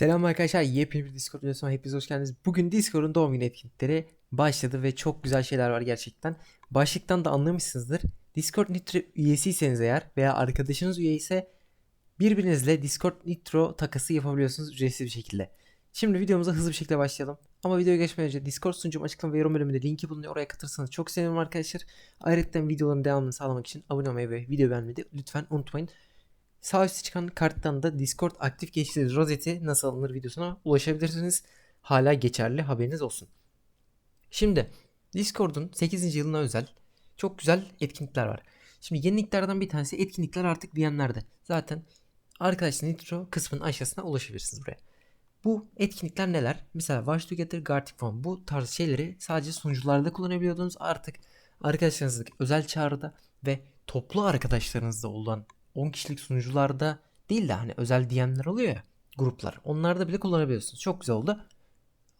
Selam arkadaşlar, yepyeni bir Discord videosuna hepiniz hoş geldiniz. Bugün Discord'un doğum günü etkinlikleri başladı ve çok güzel şeyler var gerçekten. Başlıktan da anlamışsınızdır. Discord Nitro üyesiyseniz eğer veya arkadaşınız üye ise birbirinizle Discord Nitro takası yapabiliyorsunuz ücretsiz bir şekilde. Şimdi videomuza hızlı bir şekilde başlayalım. Ama videoya geçmeden önce Discord sunucum açıklama ve yorum bölümünde linki bulunuyor. Oraya katılırsanız çok sevinirim arkadaşlar. Ayrıca videoların devamını sağlamak için abone olmayı ve video beğenmeyi lütfen unutmayın. Sağ üstte çıkan karttan da Discord aktif geçtiğiniz rozeti nasıl alınır videosuna ulaşabilirsiniz. Hala geçerli haberiniz olsun. Şimdi Discord'un 8. yılına özel çok güzel etkinlikler var. Şimdi yeniliklerden bir tanesi etkinlikler artık VM'lerde. Zaten arkadaşlar Nitro kısmının aşağısına ulaşabilirsiniz buraya. Bu etkinlikler neler? Mesela Watch Together Gartic Phone bu tarz şeyleri sadece sunucularda kullanabiliyordunuz. Artık arkadaşlarınızla özel çağrıda ve toplu arkadaşlarınızla olan 10 kişilik sunucularda değil de hani özel DM'ler oluyor ya gruplar. Onlarda bile kullanabiliyorsunuz. Çok güzel oldu.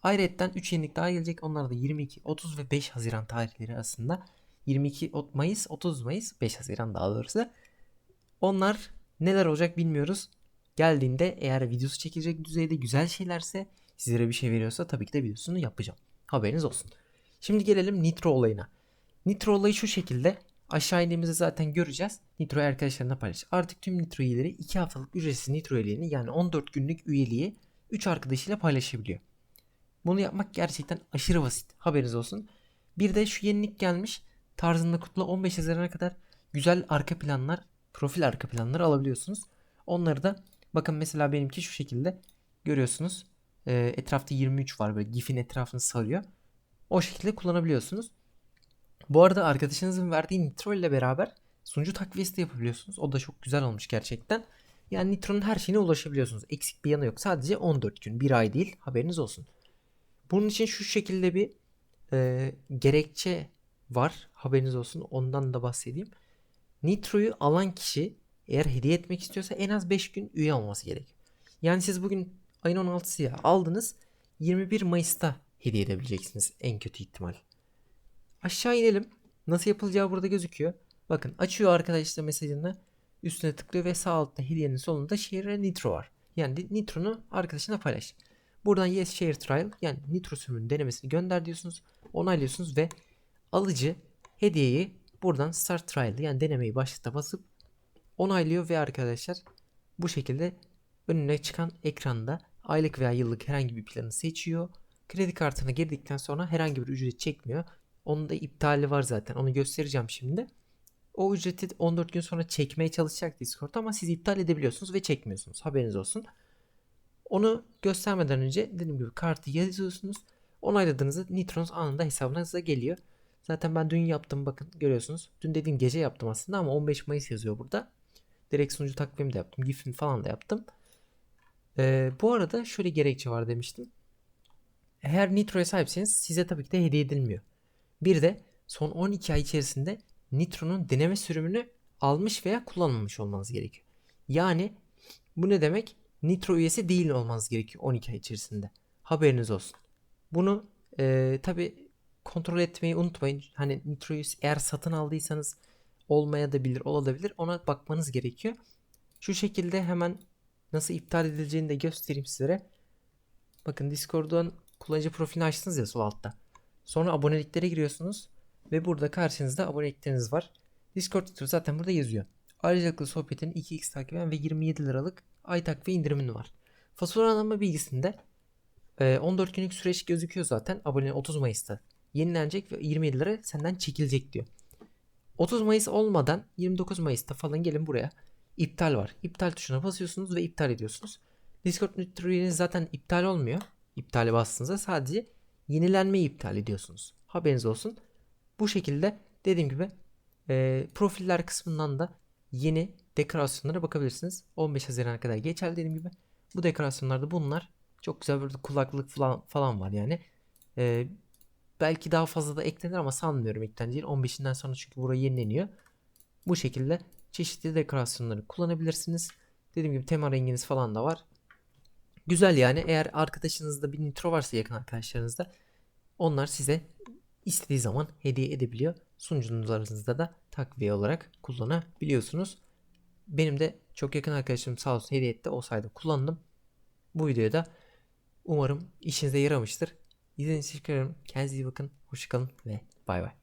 Ayrıca 3 yenilik daha gelecek. Onlar da 22, 30 ve 5 Haziran tarihleri arasında. 22 Mayıs, 30 Mayıs, 5 Haziran daha doğrusu. Onlar neler olacak bilmiyoruz. Geldiğinde eğer videosu çekilecek düzeyde güzel şeylerse sizlere bir şey veriyorsa tabii ki de videosunu yapacağım. Haberiniz olsun. Şimdi gelelim Nitro olayına. Nitro olayı şu şekilde. Aşağı indiğimizde zaten göreceğiz. Nitro arkadaşlarına paylaş. Artık tüm Nitro üyeleri 2 haftalık ücretsiz Nitro üyeliğini yani 14 günlük üyeliği 3 arkadaşıyla paylaşabiliyor. Bunu yapmak gerçekten aşırı basit. Haberiniz olsun. Bir de şu yenilik gelmiş. Tarzında kutla 15 Haziran'a kadar güzel arka planlar, profil arka planları alabiliyorsunuz. Onları da bakın mesela benimki şu şekilde görüyorsunuz. Ee, etrafta 23 var böyle GIF'in etrafını sarıyor. O şekilde kullanabiliyorsunuz. Bu arada arkadaşınızın verdiği Nitro ile beraber sunucu takviyesi de yapabiliyorsunuz. O da çok güzel olmuş gerçekten. Yani Nitro'nun her şeyine ulaşabiliyorsunuz. Eksik bir yanı yok. Sadece 14 gün, bir ay değil. Haberiniz olsun. Bunun için şu şekilde bir e, gerekçe var. Haberiniz olsun. Ondan da bahsedeyim. Nitro'yu alan kişi eğer hediye etmek istiyorsa en az 5 gün üye olması gerekiyor. Yani siz bugün ayın 16'sı ya aldınız 21 Mayıs'ta hediye edebileceksiniz en kötü ihtimal. Aşağı inelim. Nasıl yapılacağı burada gözüküyor. Bakın açıyor arkadaşlar mesajını. Üstüne tıklıyor ve sağ altta hediyenin sonunda share nitro var. Yani nitronu arkadaşına paylaş. Buradan yes share trial yani nitro sürümünün denemesini gönder diyorsunuz. Onaylıyorsunuz ve alıcı hediyeyi buradan start trial yani denemeyi başlata basıp onaylıyor ve arkadaşlar bu şekilde önüne çıkan ekranda aylık veya yıllık herhangi bir planı seçiyor. Kredi kartına girdikten sonra herhangi bir ücret çekmiyor. Onun da iptali var zaten. Onu göstereceğim şimdi. O ücreti 14 gün sonra çekmeye çalışacak Discord ama siz iptal edebiliyorsunuz ve çekmiyorsunuz. Haberiniz olsun. Onu göstermeden önce dediğim gibi kartı yazıyorsunuz. Onayladığınızda Nitronuz anında hesabınıza geliyor. Zaten ben dün yaptım bakın görüyorsunuz. Dün dediğim gece yaptım aslında ama 15 Mayıs yazıyor burada. Direkt sunucu takvimi de yaptım. GIF'ini falan da yaptım. Ee, bu arada şöyle gerekçe var demiştim. Eğer Nitro'ya sahipseniz size tabii ki de hediye edilmiyor. Bir de son 12 ay içerisinde Nitro'nun deneme sürümünü almış veya kullanmamış olmanız gerekiyor. Yani bu ne demek? Nitro üyesi değil olmanız gerekiyor 12 ay içerisinde. Haberiniz olsun. Bunu e, tabi kontrol etmeyi unutmayın. Hani Nitro'yu eğer satın aldıysanız olmaya da bilir, olabilir. Ona bakmanız gerekiyor. Şu şekilde hemen nasıl iptal edileceğini de göstereyim sizlere. Bakın Discord'dan kullanıcı profilini açtınız ya sol altta. Sonra aboneliklere giriyorsunuz ve burada karşınızda abonelikleriniz var. Discord Twitter zaten burada yazıyor. Ayrıcalıklı sohbetin 2x takiben ve 27 liralık ay takviye indirimini var. Faturalama bilgisinde 14 e, günlük süreç gözüküyor zaten. Abone 30 Mayıs'ta yenilenecek ve 27 lira senden çekilecek diyor. 30 Mayıs olmadan 29 Mayıs'ta falan gelin buraya. İptal var. İptal tuşuna basıyorsunuz ve iptal ediyorsunuz. Discord Nitro zaten iptal olmuyor. İptale bastığınızda sadece yenilenmeyi iptal ediyorsunuz. Haberiniz olsun. Bu şekilde dediğim gibi e, profiller kısmından da yeni dekorasyonlara bakabilirsiniz. 15 Haziran'a kadar geçerli dediğim gibi. Bu dekorasyonlarda bunlar. Çok güzel bir kulaklık falan, falan var yani. E, belki daha fazla da eklenir ama sanmıyorum ekleneceğini. 15'inden sonra çünkü burayı yenileniyor. Bu şekilde çeşitli dekorasyonları kullanabilirsiniz. Dediğim gibi tema renginiz falan da var. Güzel yani eğer arkadaşınızda bir nitro varsa yakın arkadaşlarınızda onlar size istediği zaman hediye edebiliyor. Sunucularınızda da takviye olarak kullanabiliyorsunuz. Benim de çok yakın arkadaşım sağ olsun hediye etti. O sayede kullandım. Bu videoda umarım işinize yaramıştır. İzlediğiniz için teşekkür ederim. Kendinize iyi bakın. Hoşçakalın ve bay bay.